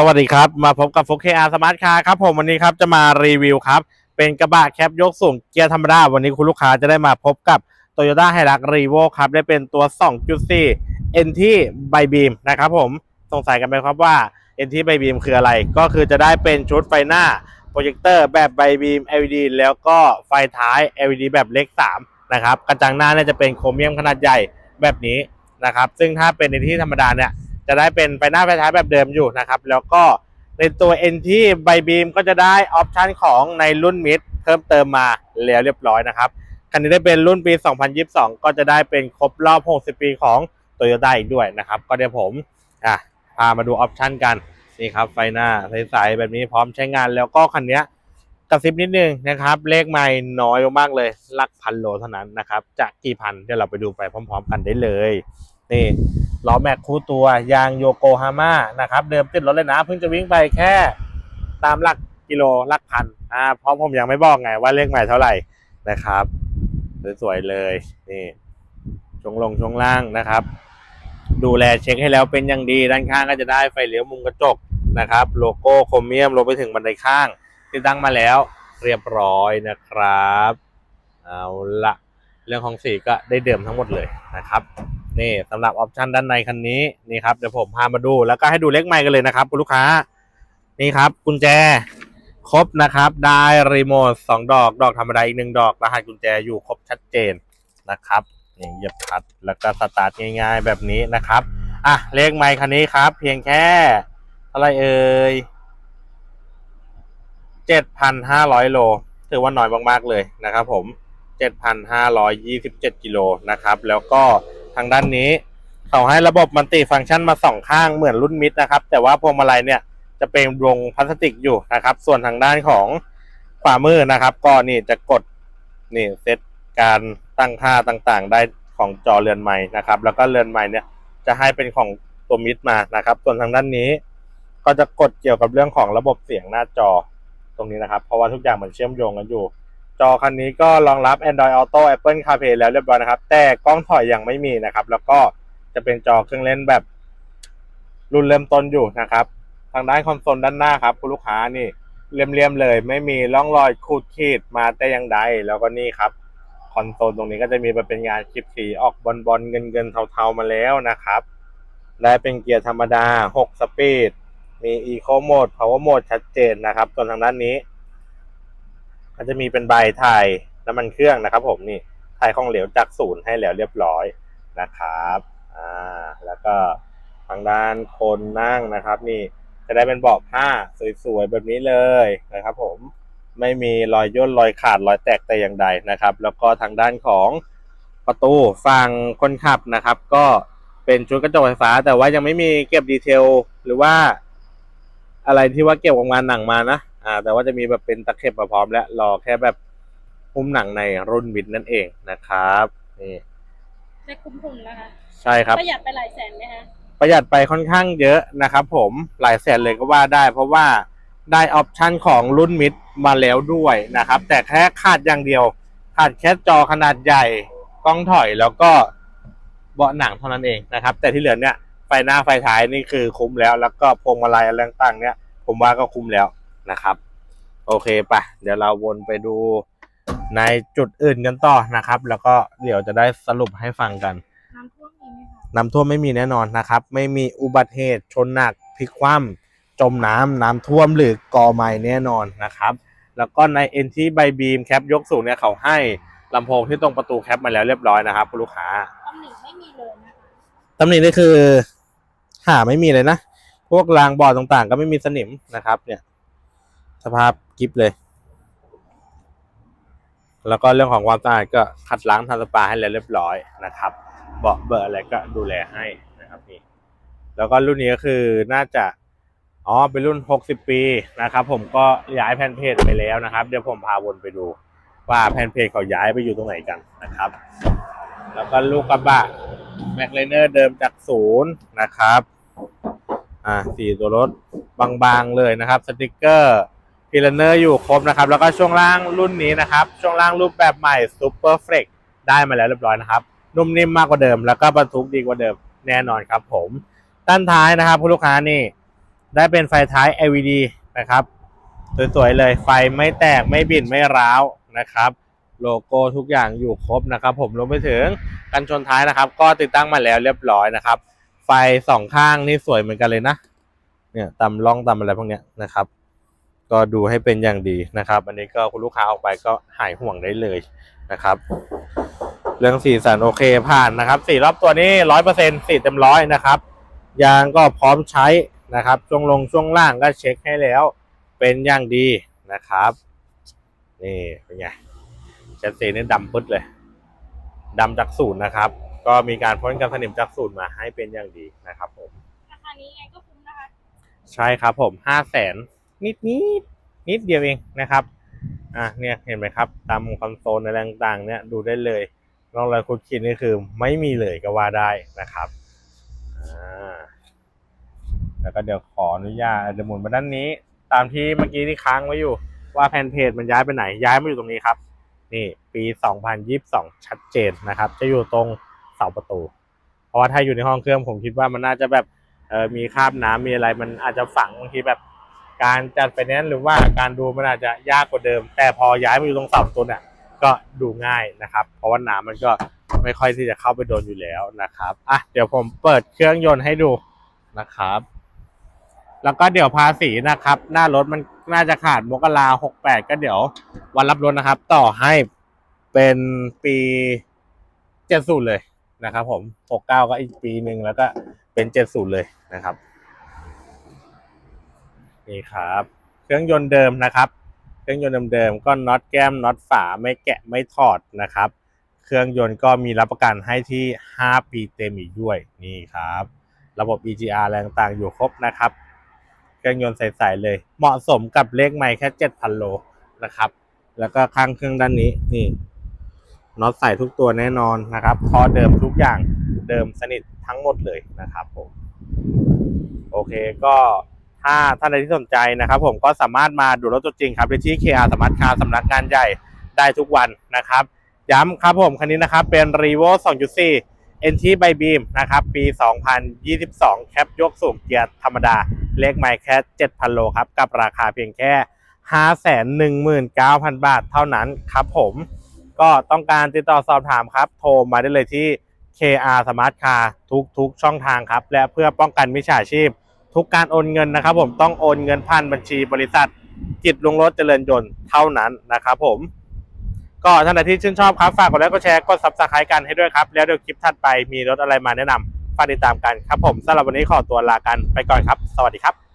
สวัสดีครับ มาพบกับฟุกเคอาร์สมาร์ทคาร์ครับผมวันนี้ครับจะมารีวิวครับ เป็นกระบะแคปยกสูงเกียร์ธรรมดา วันนี้คุณลูกค้าจะได้มาพบกับ Toyota h i l u x r e v o ครับ ได้เป็นตัว 2.4 NT ไบบีมนะครับผมสงสัยกันไหมครับว่า NT ไบบีมคืออะไร ก็คือจะได้เป็นชุดไฟหน้าโปรเจคเตอร์แบบไบบีม LED แล้วก็ไฟท้าย LED แบบเล็ก 3 นะครับกระจังหน้าเนี่ยจะเป็นโครเมียมขนาดใหญ่แบบนี้นะครับซึ่งถ้าเป็น NT ธรรมดาเนี่ย จะได้เป็นไฟหน้าไฟท้ายแบบเดิมอยู่นะครับ แล้วก็ในตัว NT ไบบีมก็จะได้ออปชันของในรุ่นมิดเพิ่มเติมมาแล้วเรียบร้อยนะครับคันนี้ได้เป็นรุ่นปี 2022 ก็จะได้เป็นครบรอบ 60 ปีของ Toyota อีกด้วยนะครับ ก็เดี๋ยวผมอะพามาดูออปชันกันนี่ครับไฟหน้าใสๆแบบนี้พร้อมใช้งานแล้วก็คันนี้กระซิบนิดนึงนะครับ เลขไม่น้อยมากเลยลักพันโลเท่านั้นนะครับจะกี่พันเดี๋ยวเราไปดูไปพร้อม ๆ กันได้เลย นี่ล้อแม็กคู่ตัวยางโยโกฮาม่านะครับ เดิมติดรถเลยนะ เพิ่งจะวิ่งไปแค่ตามหลักกิโลหลักพันอ่าเพราะผมยังไม่บอกไงว่าเลขใหม่เท่าไหร่นะครับสวยๆเลยนี่ช่วงลงช่วงล่างนะครับ ดูแลเช็คให้แล้วเป็นอย่างดีด้านข้างก็จะได้ไฟเลี้ยวมุมกระจกนะครับ โลโก้โครเมียมลงไปถึงบันไดข้างติดตั้งมาแล้วเรียบร้อยนะครับ เอาละ เรื่องของสีก็ได้เดิมทั้งหมดเลยนะครับนี่สำหรับออปชันด้านในคันนี้นี่ครับเดี๋ยวผมพามาดูแล้วก็ให้ดูเลขใหม่กันเลยนะครับคุณลูกค้านี่ครับกุญแจครบนะครับ ได้รีโมทสองดอกดอกธรรมดาอีกหนึ่งดอกรหัสกุญแจอยู่ครบชัดเจนนะครับนี่เหยียบคัดแล้วก็สตาร์ทง่าย ๆ แบบนี้นะครับอะเลขใหม่คันนี้ครับ เพียงแค่อะไรเอ่ยเจ็ดพันห้าร้อยโลถือว่าน้อยมากๆเลยนะครับผม 7,527 กิโลนะครับ แล้วก็ทางด้านนี้เขาให้ระบบมันติฟังก์ชันมาสองข้างเหมือนรุ่นมิดนะครับ แต่ว่าพวงมาลัยเนี่ยจะเป็นวงพลาสติกอยู่นะครับ ส่วนทางด้านของขวามือนะครับ ก็นี่จะกดนี่เซตการตั้งค่าต่างๆ ได้ของจอเรือนใหม่นะครับ แล้วก็เรือนใหม่เนี่ยจะให้เป็นของตัวมิดมานะครับ ส่วนทางด้านนี้ ก็จะกดเกี่ยวกับเรื่องของระบบเสียงหน้าจอตรงนี้นะครับ เพราะว่าทุกอย่างมันเชื่อมโยงกันอยู่ จอคันนี้ก็รองรับ Android Auto Apple CarPlay แล้วเรียบร้อยนะครับ แต่กล้องถอยยังไม่มีนะครับ แล้วก็จะเป็นจอเครื่องเล่นแบบ รุ่นเริ่มต้นอยู่นะครับ ทางด้านคอนโซลด้านหน้าครับ คุณลูกค้านี่เรียมๆเลย ไม่มีร่องรอยขูดขีดมาแต่อย่างใด แล้วก็นี่ครับคอนโซลตรงนี้ก็จะมีมาเป็นงานคลิปสีออกบอลบอลเงินเงินเทาๆมาแล้วนะครับได้เป็นเกียร์ธรรมดา 6 สปีด มี Eco Mode Power Mode ชัดเจนนะครับส่วนทางด้านนี้ ก็จะมีเป็นใบถ่ายน้ำมันเครื่องนะครับ ผมนี่ถ่ายของเหลวจากศูนย์ให้แล้วเรียบร้อยนะครับอ่าแล้วก็ทางด้านคนนั่งนะครับ นี่จะได้เป็นเบาะผ้าสวยๆแบบนี้เลยนะครับ ผมไม่มีรอยย่นรอยขาดรอยแตกแต่อย่างใดนะครับ แล้วก็ทางด้านของประตูฝั่งคนขับนะครับ ก็เป็นชุดกระจกไฟฟ้า แต่ว่ายังไม่มีเก็บดีเทล หรือว่าอะไรที่ว่าเก็บออกมานหนังมานะ อ่าแต่ว่าจะมีแบบเป็นตะเข็บมาพร้อมแล้วรอแค่แบบหุ้มหนังในรุ่นบิดนั่นเองนะครับนี่ได้คุ้มทุนนะคะใช่ครับประหยัดไปหลายแสนไหมคะประหยัดไปค่อนข้างเยอะนะครับผมหลายแสนเลยก็ว่าได้ เพราะว่าได้ออปชันของรุ่นมิดมาแล้วด้วยนะครับ แต่แค่ขาดอย่างเดียว ขาดแค่จอขนาดใหญ่กล้องถอยแล้วก็เบาะหนังเท่านั้นเองนะครับ แต่ที่เหลือเนี่ยไฟหน้าไฟท้ายนี่คือคุ้มแล้ว แล้วก็พวงมาลัยอะไรต่างๆเนี่ย ผมว่าก็คุ้มแล้ว นะครับ โอเคปะเดี๋ยวเราวนไปดูในจุดอื่นกันต่อนะครับ แล้วก็เดี๋ยวจะได้สรุปให้ฟังกัน น้ำท่วมมีไหมคะน้ำท่วมไม่มีแน่นอนนะครับ ไม่มีอุบัติเหตุชนหนักพลิกคว่ำจมน้ำน้ำท่วมหรือกอไม้แน่นอนนะครับ แล้วก็ในเอ็นที่ใบบีมแคปยกสูงเนี่ยเขาให้ลำโพงที่ตรงประตูแคปมาแล้วเรียบร้อยนะครับคุณลูกค้าตำหนิไม่มีเลยนะคะตำหนินี่คือหาไม่มีเลยนะ พวกรางบอร์ดต่างๆ ก็ไม่มีสนิมนะครับ เนี่ย สภาพกิฟเลย แล้วก็เรื่องของความสะอาดก็ขัดล้างทำสปาให้แล้วเรียบร้อยนะครับ เบาะเบอร์อะไรก็ดูแลให้นะครับนี่แล้วก็รุ่นนี้ก็คือน่าจะอ๋อเป็นรุ่น 60 ปีนะครับ ผมก็ย้ายแผ่นเพจไปแล้วนะครับ เดี๋ยวผมพาวนไปดู ว่าแผ่นเพจเขาย้ายไปอยู่ตรงไหนกันนะครับ แล้วก็ลูกกระบะแม็กเลเนอร์เดิมจากศูนย์นะครับ อ่าสีตัวรถบางๆเลยนะครับ สติกเกอร์ พีลเนอร์อยู่ครบนะครับ แล้วก็ช่วงล่างรุ่นนี้นะครับ ช่วงล่างรูปแบบใหม่ Super Flex ได้มาแล้วเรียบร้อยนะครับ นุ่มนิ่มมากกว่าเดิม แล้วก็บรรทุกดีกว่าเดิมแน่นอนครับผมด้านท้ายนะครับคุณลูกค้านี่ได้เป็นไฟท้าย LED นะครับสวยๆเลยไฟไม่แตกไม่บิดไม่ร้าวนะครับ โลโก้ทุกอย่างอยู่ครบนะครับ ผมรวมไปถึงกันชนท้ายนะครับ ก็ติดตั้งมาแล้วเรียบร้อยนะครับ ไฟสองข้างนี่สวยเหมือนกันเลยนะ เนี่ยตำล่องตำอะไรพวกเนี้ยนะครับ ก็ดูให้เป็นอย่างดีนะครับ อันนี้ก็คุณลูกค้าออกไปก็หายห่วงได้เลยนะครับ เรื่องสีสันโอเคผ่านนะครับสีรอบตัวนี้ร้อยเปอร์เซ็นสีเต็มร้อยนะครับ ยางก็พร้อมใช้นะครับ ช่วงลงช่วงล่างก็เช็คให้แล้วเป็นอย่างดีนะครับ นี่เป็นไงแชสซีนี่ดำปึ๊ดเลยดำจากศูนย์นะครับ ก็มีการพ่นกันสนิมจากศูนย์มาให้เป็นอย่างดีนะครับผมราคานี้ไงก็คุ้มนะคะ ใช่ครับผมห้าแสน นิดนิดนิดเดียวเองนะครับอะเนี่ยเห็นไหมครับ ตามคอนโซลอะไรต่างๆเนี่ยดูได้เลยร่องรอยคุดขีดนี่คือไม่มีเลยก็ว่าได้นะครับอ่าแล้วก็เดี๋ยวขออนุญาตเดี๋ยวหมุนมาด้านนี้ ตามที่เมื่อกี้ที่ค้างไว้อยู่ ว่าแผ่นเพจมันย้ายไปไหนย้ายมาอยู่ตรงนี้ครับ นี่ปี 2022 ชัดเจนนะครับ จะอยู่ตรงเสาประตู เพราะว่าถ้าอยู่ในห้องเครื่องผมคิดว่ามันน่าจะแบบเออมีคราบน้ำมีอะไรมันอาจจะฝังบางทีแบบ การจัดไฟแนนซ์หรือว่าการดูมันอาจจะยากกว่าเดิม แต่พอย้ายมาอยู่ตรงเสาประตูเนี่ยก็ดูง่ายนะครับ เพราะว่าน้ำมันก็ไม่ค่อยที่จะเข้าไปโดนอยู่แล้วนะครับอะเดี๋ยวผมเปิดเครื่องยนต์ให้ดูนะครับ แล้วก็เดี๋ยวภาษีนะครับ หน้ารถมันน่าจะขาดมกราหกแปดก็เดี๋ยววันรับรถนะครับ ต่อให้เป็นปีเจ็ดศูนย์เลยนะครับ ผมหกเก้าก็อีกปีหนึ่งแล้วก็เป็นเจ็ดศูนย์เลยนะครับ นี่ครับ เครื่องยนต์เดิมนะครับ เครื่องยนต์เดิมๆก็น็อตแก้มน็อตฝาไม่แกะไม่ถอดนะครับ เครื่องยนต์ก็มีรับประกันให้ที่ 5 ปีเต็มอีกด้วยนี่ครับ ระบบ EGR แรงต่างอยู่ครบนะครับ เครื่องยนต์ใสๆเลย เหมาะสมกับเลขไม่แค่7,000โลนะครับ แล้วก็ข้างเครื่องด้านนี้นี่น็อตใส่ทุกตัวแน่นอนนะครับพอเดิมทุกอย่างเดิมสนิททั้งหมดเลยนะครับผมโอเคก็ ถ้าท่านใดที่สนใจนะครับ ผมก็สามารถมาดูรถตัวจริงครับที่ KR สมาร์ทคาร์สำนักงานใหญ่ได้ทุกวันนะครับ ย้ำครับผมคันนี้นะครับเป็น r e v o 2.4 NT by Beam นะครับ ปี 2022 แคปยกสูงเกียร์ธรรมดา เลขไม่แค่7,000 โลครับ กับราคาเพียงแค่ 519,000 บาทเท่านั้นครับผมก็ต้องการติดต่อสอบถามครับ โทรมาได้เลยที่ KR Smart Car ทุกทุกช่องทางครับ และเพื่อป้องกันมิจฉาชีพ ทุกการโอนเงินนะครับ ผมต้องโอนเงินผ่านบัญชีบริษัทกิจลุงรถเจริญยนต์เท่านั้นนะครับ ผมก็ท่านใดที่ชื่นชอบครับฝากกดไลค์กดแชร์กดซับสไครต์กันให้ด้วยครับ แล้วเดี๋ยวคลิปถัดไปมีรถอะไรมาแนะนำฝากติดตามกันครับผมสำหรับวันนี้ขอตัวลากันไปก่อนครับ สวัสดีครับ